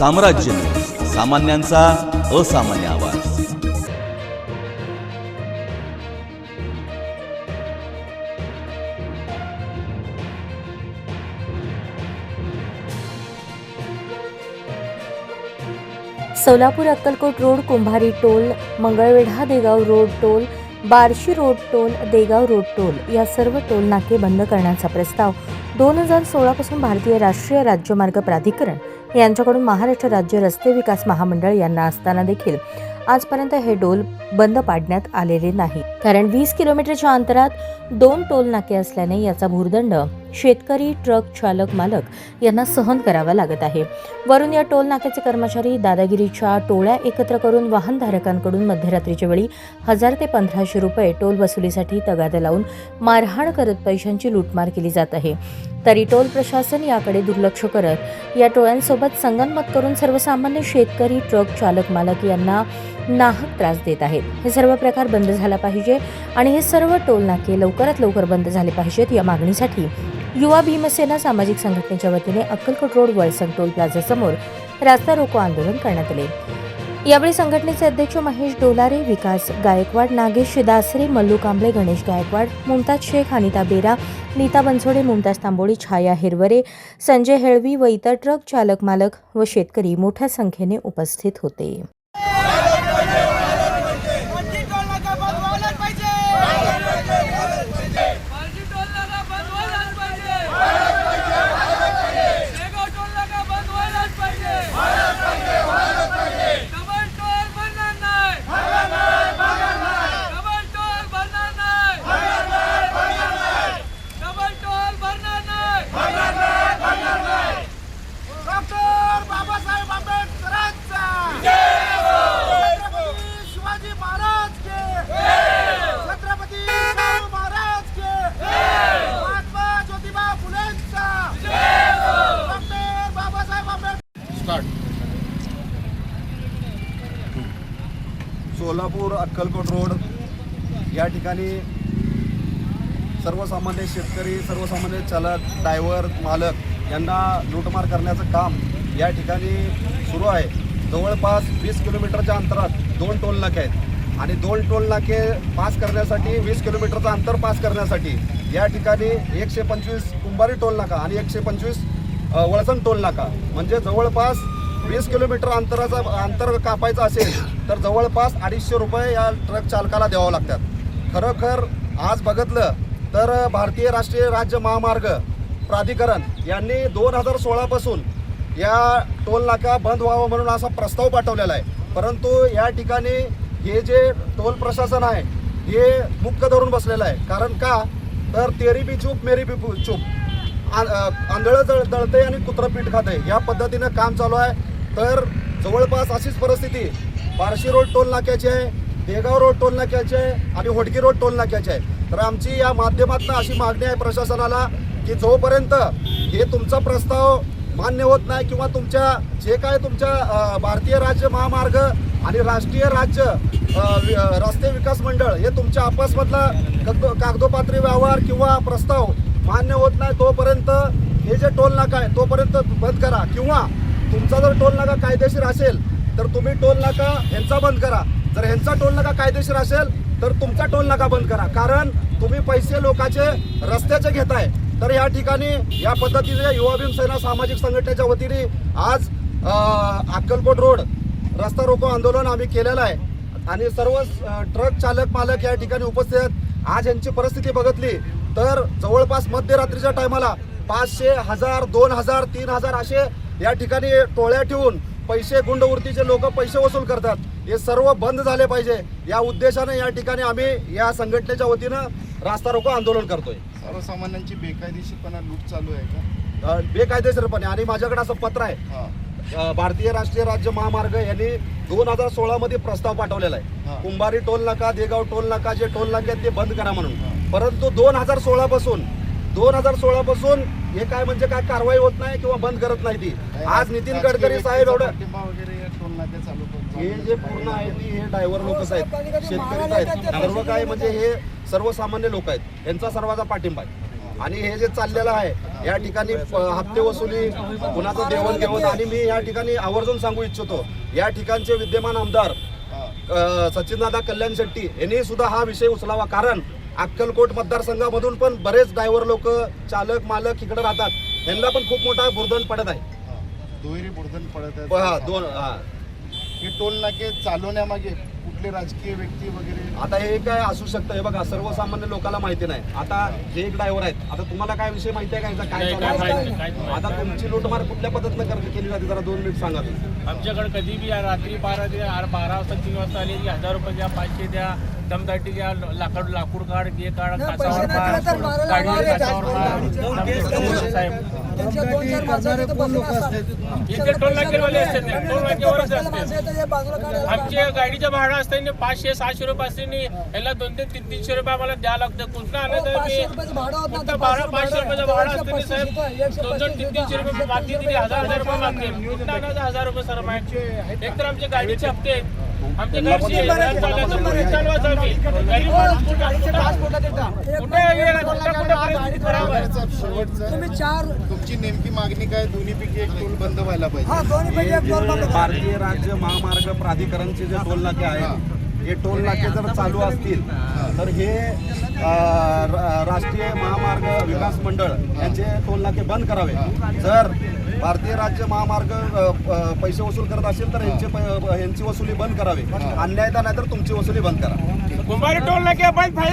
साम्राज्य. न्यूज सामान्यांचा असामान्य आवाज. Solapur Akkalkot road Kumbhari toll Mangalwedha Degaon road toll Barshi road toll Degaon road toll या सर्व टोल नाके बंद करण्याचा प्रस्ताव दोन हजार सोळापासून भारतीय राष्ट्रीय राज्यमार्ग प्राधिकरण यांच्याकडून महाराष्ट्र राज्य रस्ते विकास महामंडळ यांना असताना देखील आजपर्यंत हे डोल बंद पाडण्यात आलेले नाही. कारण वीस किलोमीटरच्या अंतरात दोन टोल नाके असल्याने याचा भूर्दंड शेतकरी ट्रक चालक मालक यांना सहन करावा लागत आहे. वरून या टोल नाक्याचे कर्मचारी दादागिरीच्या टोळ्या एकत्र करून वाहनधारकांकडून मध्यरात्रीच्या वेळी हजार ते पंधराशे रुपये टोल वसुलीसाठी तगादा लावून मारहाण करत पैशांची लूटमार केली जात आहे. तरी टोल प्रशासन याकडे दुर्लक्ष करत या टोळ्यांसोबत संगनमत करून सर्वसामान्य शेतकरी ट्रक चालक मालक यांना नाहक त्रास देत आहेत. हे सर्व प्रकार बंद झाला पाहिजे आणि हे सर्व टोल नाके लवकरात लवकर बंद झाले पाहिजेत या मागणीसाठी युवा भीमसेना सामाजिक संघटनेच्या वतीने Akkalkot road Valsang toll plaza समोर रास्ता रोको आंदोलन करण्यात आले. यावेळी संघटनेचे अध्यक्ष महेश डोलारे विकास गायकवाड नागेश दासरे मल्लू कांबळे गणेश गायकवाड मुमताज शेख अनिता बेरा नीता बनसोडे मुमताज तांबोळी छाया हिरवरे संजय हेळवी व इतर ट्रक चालक मालक व शेतकरी मोठ्या संख्येने उपस्थित होते कोणती टोल नाका बंद व्हायलाच पाहिजे पालजी टोल नाका बंद व्हायलाच पाहिजे शेगाव टोल नाका बंद व्हायलाच पाहिजे डबल टोल बनणार नाही डबल टोल बनणार नाही डबल टोल बनणार नाही डॉक्टर बाबासाहेब आंबेडकरांचा छत्रपती शिवाजी महाराज के छत्रपती शाहू महाराज के महात्मा ज्योतिबा फुलेंचा डॉक्टर बाबासाहेब आंबेडकर सोलापूर अक्कलकोट रोड या ठिकाणी सर्वसामान्य शेतकरी सर्वसामान्य चालक ड्रायव्हर मालक यांना लूटमार करण्याचं काम या ठिकाणी सुरू आहे. जवळपास वीस किलोमीटरच्या अंतरात दोन टोल नाके आहेत. आणि दोन टोल नाके पास करण्यासाठी वीस किलोमीटरचं अंतर पास करण्यासाठी या ठिकाणी एकशे पंचवीस कुंभारी टोल नाका आणि एकशे पंचवीस वळसण टोल नाका. म्हणजे जवळपास वीस किलोमीटर अंतराचा अंतर कापायचं असेल तर जवळपास अडीचशे रुपये या ट्रक चालकाला द्यावं लागतात. खरोखर आज बघितलं तर भारतीय राष्ट्रीय राज्य महामार्ग प्राधिकरण यांनी दोन हजार सोळापासून या टोल नाका बंद व्हावं म्हणून असा प्रस्ताव पाठवलेला आहे. परंतु या ठिकाणी हे जे टोल प्रशासन आहे हे मुक्क धरून बसलेलं आहे. कारण का? तर तेरी बी चूप मेरी बी चूप. आंधळं जळ दळतंय आणि कुत्रं पीठ खातंय. या पद्धतीनं काम चालू आहे. तर जवळपास अशीच परिस्थिती. बार्शी रोड टोल नाक्याची आहे देगाव रोड टोल नाक्याची आहे आणि होडगी रोड टोल नाक्याची आहे. तर आमची या माध्यमातून अशी मागणी आहे प्रशासनाला की जोपर्यंत हे तुमचा प्रस्ताव मान्य होत नाही किंवा तुमच्या जे काय तुमच्या भारतीय राज्य महामार्ग आणि राष्ट्रीय राज्य रस्ते विकास मंडळ हे तुमच्या आपसमधला कागदो कागदोपात्री व्यवहार किंवा प्रस्ताव मान्य होत नाही तोपर्यंत हे जे टोल नाका आहे तोपर्यंत बंद करा. किंवा तुमचा जर टोल नाका कायदेशीर असेल तर तुम्ही टोल नाका ह्यांचा बंद करा. जर ह्यांचा टोल नाका कायदेशीर असेल तर तुमचा टोल नाका बंद करा. कारण तुम्ही पैसे लोकांचे रस्त्याचे घेताय. तर या ठिकाणी या पद्धतीने युवा भीमसेना सामाजिक संघटनेच्या वतीने आज अक्कलकोट रोड रस्ता रोको आंदोलन आम्ही केलेलं आहे. आणि सर्व ट्रक चालक मालक या ठिकाणी उपस्थित आहेत. आज यांची परिस्थिती बघितली तर जवळपास मध्यरात्रीच्या टायमाला पाचशे हजार दोन हजार तीन हजार असे या ठिकाणी टोळ्या ठेवून पैसे गुंडवृत्तीचे लोक पैसे वसूल करतात. हे सर्व बंद झाले पाहिजे. या उद्देशाने या ठिकाणी आम्ही या संघटनेच्या वतीनं रास्ता रोको आंदोलन करतोय. सर्वसामान्यांची बेकायदेशीरपणा लूट चालू आहे का? बेकायदेशीरपणे. आणि माझ्याकडे असं पत्र आहे. भारतीय राष्ट्रीय राज्य महामार्ग यांनी दोन हजार सोळा मध्ये प्रस्ताव पाठवलेला. आहे. कुंभारी टोल नाका देगाव टोल नाका जे टोल नाके आहेत ते बंद करा म्हणून. परंतु दोन हजार सोळा पासून दोन हजार सोळा पासून हे काय म्हणजे काय कारवाई होत नाही किंवा बंद करत नाही ती? आज नितीन गडकरी साहेब एवढं हे जे पूर्ण आहे ती हे ड्रायव्हर लोकच आहेत शेतकरीच आहेत सर्व काय म्हणजे हे सर्वसामान्य लोक आहेत. यांचा सर्वांचा पाठिंबा आहे. आणि हे जे चाललेलं आहे या ठिकाणी हप्ते वसुली कुणाचं देवणघेवण आणि मी या ठिकाणी आवर्जून सांगू इच्छितो या ठिकाणचे विद्यमान आमदार सचिनदादा कल्याण शेट्टी यांनी सुद्धा हा विषय उचलावा. कारण अक्कलकोट मतदारसंघामधून पण बरेच ड्रायव्हर लोक चालक मालक इकडे राहतात. यांना पण खूप मोठा बुर्धन पडत आहे. हा. दुहेरी बुर्धन पडत हा, आहे दोन हा. हे टोल नाके चालवण्यामागे कुठले राजकीय व्यक्ती वगैरे? आता हे काय असू शकतं हे बघा सर्वसामान्य लोकांना माहिती नाही. आता हे एक ड्रायव्हर आहेत आता तुम्हाला काय विषय माहिती आहे का याचा? काय चालू आहे? आता तुमची लूटमार कुठल्या पद्धतीनं कर- केली जाते? जरा दोन मिनिट सांगा तुम्ही. आमच्याकडे कधी बी या रात्री बारा ते आर- बारा वाजता तीन वाजता आले की हजार रुपये द्या पाचशे द्या दमदाटी द्या लाकूड लाकूड काढ हे काढ काचावर काढ गाडीवर काचावर काढ. साहेब. इथे टोल नाकेवाले असतात. ते, टोल असते आमच्या गाडीचं भाडं असताना पाचशे सहाशे रुपये असताना याला दोन ते तीन तीनशे रुपये आम्हाला द्यावं लागतं. कुठं आलं तर मी बारा पाचशे रुपयाचं भाडं असताना साहेब दोन दोन तीन तीनशे रुपये मागते तिने हजार हजार रुपये मागते आणायचं हजार रुपये सर माहिती? एक तर आमच्या गाडीचे हप्ते आहेत. साहेब, शेवटचं. तुमची नेमकी मागणी काय? दोन्हीपैकी एक टोल बंद व्हायला पाहिजे. हे भारतीय राज्य महामार्ग प्राधिकरणचे जे टोल नाके आहेत हे. टोल नाके जर चालू असतील तर हे राष्ट्रीय महामार्ग विकास मंडळ यांचे टोल नाके बंद करावे. जर भारतीय राज्य महामार्ग पैसे वसूल करत असेल तर यांचे यांची वसुली बंद करावी. अन्यायता नाही तर तुमची वसुली बंद करा. कुंभारी टोल नाके पाहिजे.